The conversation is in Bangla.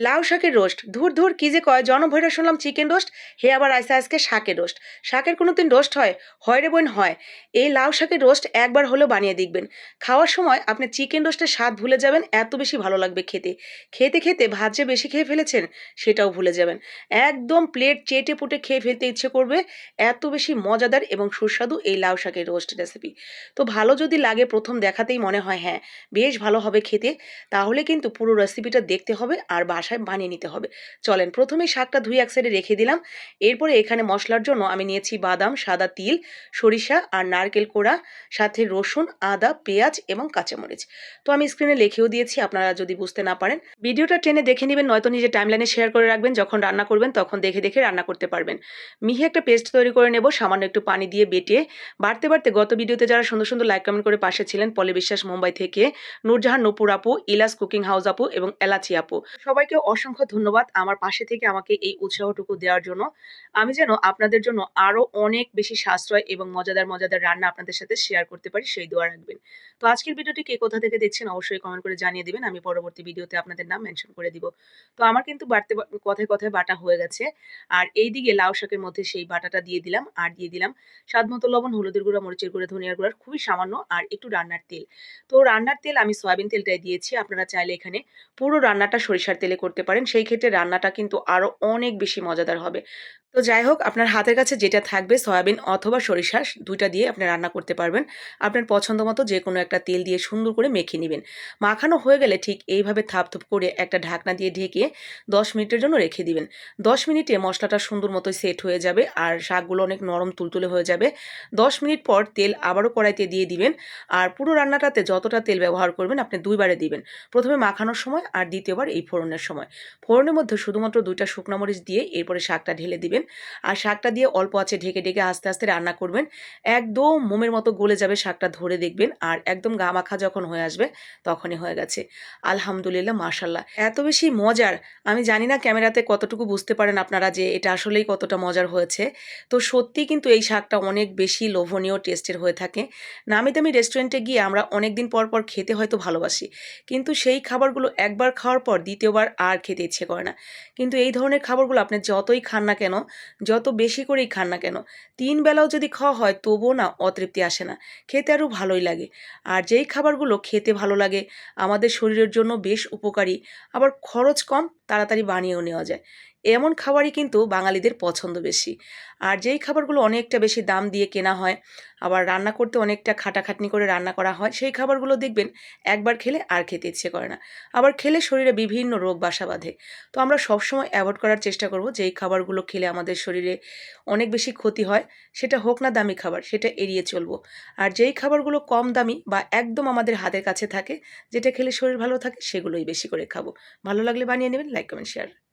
লাউ শাকের রোস্ট। ধুর ধুর, কি যে কয় জনভৈরা শুনলাম চিকেন রোস্ট হে আবার আইসে আজকে শাকের রোস্ট। শাকের কোনো দিন রোস্ট হয়? হয় রে বোন, হয়। এই লাউ শাকের রোস্ট একবার হলেও বানিয়ে দেখবেন। খাওয়ার সময় আপনি চিকেন রোস্টের স্বাদ ভুলে যাবেন, এত বেশি ভালো লাগবে খেতে। খেতে খেতে ভাত যে বেশি খেয়ে ফেলেছেন, সেটাও ভুলে যাবেন। একদম প্লেট চেটে পুটে খেয়ে ফেলতে ইচ্ছে করবে, এত বেশি মজাদার এবং সুস্বাদু এই লাউ শাকের রোস্ট রেসিপি তো ভালো যদি লাগে প্রথম দেখাতেই মনে হয় হ্যাঁ বেশ ভালো হবে খেতে। তাহলে কিন্তু পুরো রেসিপিটা দেখতে হবে আর বাসায় বানিয়ে নিতে হবে। চলেন প্রথমে শাকটা ধুয়ে এক সাইডে রেখে দিলাম। এরপরে এখানে মশলার জন্য আমি নিয়েছি বাদাম, সাদা তিল, সরিষা আর নারকেল কোড়া, সাথে রসুন, আদা, পেঁয়াজ এবং কাঁচামরিচ। তো আমি স্ক্রিনে লিখেও দিয়েছি, আপনারা যদি বুঝতে না পারেন। ভিডিওটা টেনে দেখে নেবেন, নয়তো নিজের টাইমলাইনে শেয়ার করে রাখবেন। যখন রান্না করবেন, তখন দেখে দেখে রান্না করতে পারবেন। মিহি একটা পেস্ট তৈরি করে নেব, সামান্য একটু পানি দিয়ে বেটে। বাড়তে বাড়তে গত ভিডিওতে যারা সুন্দর সুন্দর লাইক কমেন্ট করে পাশে ছিলেন, পলে বিশ্বাস মুম্বাই থেকে, নূরজাহান নপুর আপু, ইলাস কুকিং হাউস আপু এবং এলাচি আপু। সবাইকে অসংখ্য ধন্যবাদ আমার পাশে থেকে আমাকে এই উৎসাহটুকু দেওয়ার জন্য। আমি যেন আপনাদের জন্য আরও অনেক বেশি সাশ্রয় এবং মজাদার মজাদার রান্না আপনাদের সাথে শেয়ার করতে পারি, সেই দোয়া রাখবেন। তো আজকের ভিডিওটি কে কোথা থেকে দেখছেন অবশ্যই কমেন্ট করে জানিয়ে দেবেন, আমি পরবর্তী ভিডিওতে আপনাদের নাম মেনশন করে দিব। তো আমার কিন্তু বাড়তে কথায় কথায় বাটা হয়ে গেছে। আর এই দিকে লাউ শাকের মধ্যে সেই বাটাটা দিয়ে দিলাম, আর দিয়ে দিলাম স্বাদ মতো লবণ, হলুদের গুঁড়া, মরিচের গুঁড়া, ধনিয়ার গুঁড়া, খুবই সামান্য আর একটু রান্নার তেল। তো রান্নার তেল আমি সয়াবিন তেলটাই দিয়েছি, আপনারা চাইলে এখানে পুরো রান্নাটা সরিষার তেলে করতে পারেন সেই ক্ষেত্রে রান্নাটা কিন্তু আরও অনেক বেশি মজাদার হবে। তো যাই হোক, আপনার হাতের কাছে যেটা থাকবে, সয়াবিন অথবা সরিষা দুইটা দিয়ে আপনি রান্না করতে পারবেন। আপনার পছন্দ মতো যে কোনো একটা তেল দিয়ে সুন্দর করে মেখে নেবেন। মাখানো হয়ে গেলে ঠিক এইভাবে থাপথুপ করে একটা ঢাকনা দিয়ে ঢেকে দশ মিনিটের জন্য রেখে দিবেন। দশ মিনিটে মশলাটা সুন্দর মতো সেট হয়ে যাবে আর শাকগুলো অনেক নরম তুলতুলে হয়ে যাবে। দশ মিনিট পর তেল আবারও কড়াইতে দিয়ে দিবেন আর পুরো রান্নাটাতে যতটা তেল ব্যবহার করবেন আপনি দুইবারে দিবেন। প্রথমে মাখানোর সময় আর দ্বিতীয়বার এই ফোড়নের সময়। ফোড়নের মধ্যে শুধুমাত্র দুইটা শুকনো মরিচ দিয়ে এরপরে শাকটা ঢেলে দিবেন। আর শাকটা দিয়ে অল্প আছে ঢেকে ঢেকে আস্তে আস্তে রান্না করবেন। একদম মোমের মতো গলে যাবে শাকটা ধরে দেখবেন। আর একদম গা মাখা যখন হয়ে আসবে তখনই হয়ে গেছে। আলহামদুলিল্লাহ, মাশাল্লাহ। এত বেশি মজার, আমি জানি না ক্যামেরাতে কতটুকু বুঝতে পারেন আপনারা যে এটা আসলেই কতটা মজার হয়েছে। তো সত্যি কিন্তু এই শাকটা অনেক বেশি লোভনীয়, টেস্টের হয়ে থাকে। নামি দামি রেস্টুরেন্টে গিয়ে আমরা অনেক দিন পর পর খেতে হয়তো ভালোবাসি। কিন্তু সেই খাবারগুলো একবার খাওয়ার পর দ্বিতীয়বার আর খেতে ইচ্ছে করে না। কিন্তু এই ধরনের খাবারগুলো আপনি যতই খান না কেন যত বেশি করেই খান না কেন। তিন বেলাও যদি খাওয়া হয়, তবুও না অতৃপ্তি আসে না। খেতে আরও ভালোই লাগে। আর যেই খাবারগুলো খেতে ভালো লাগে, আমাদের শরীরের জন্য বেশ উপকারী। আবার খরচ কম, তাড়াতাড়ি বানিয়েও নেওয়া যায়। এমন খাবারই কিন্তু বাঙালিদের পছন্দ বেশি। আর যেই খাবারগুলো অনেকটা বেশি দাম দিয়ে কেনা হয়, আবার রান্না করতে অনেকটা খাটাখাটনি করে রান্না করা হয়, সেই খাবারগুলো দেখবেন একবার খেলে আর খেতে ইচ্ছে করে না। আবার খেলে শরীরে বিভিন্ন রোগ বাসা বাঁধে। তো আমরা সবসময় অ্যাভয়েড করার চেষ্টা করব যেই খাবারগুলো খেলে আমাদের শরীরে অনেক বেশি ক্ষতি হয়, সেটা হোক না দামি খাবার, সেটা এড়িয়ে চলবো। আর যেই খাবারগুলো কম দামি বা একদম আমাদের হাতের কাছে থাকে, যেটা খেলে শরীর ভালো থাকে, সেগুলোই বেশি করে খাব। ভালো লাগলে বানিয়ে নেবেন লাইক কমেন্ট শেয়ার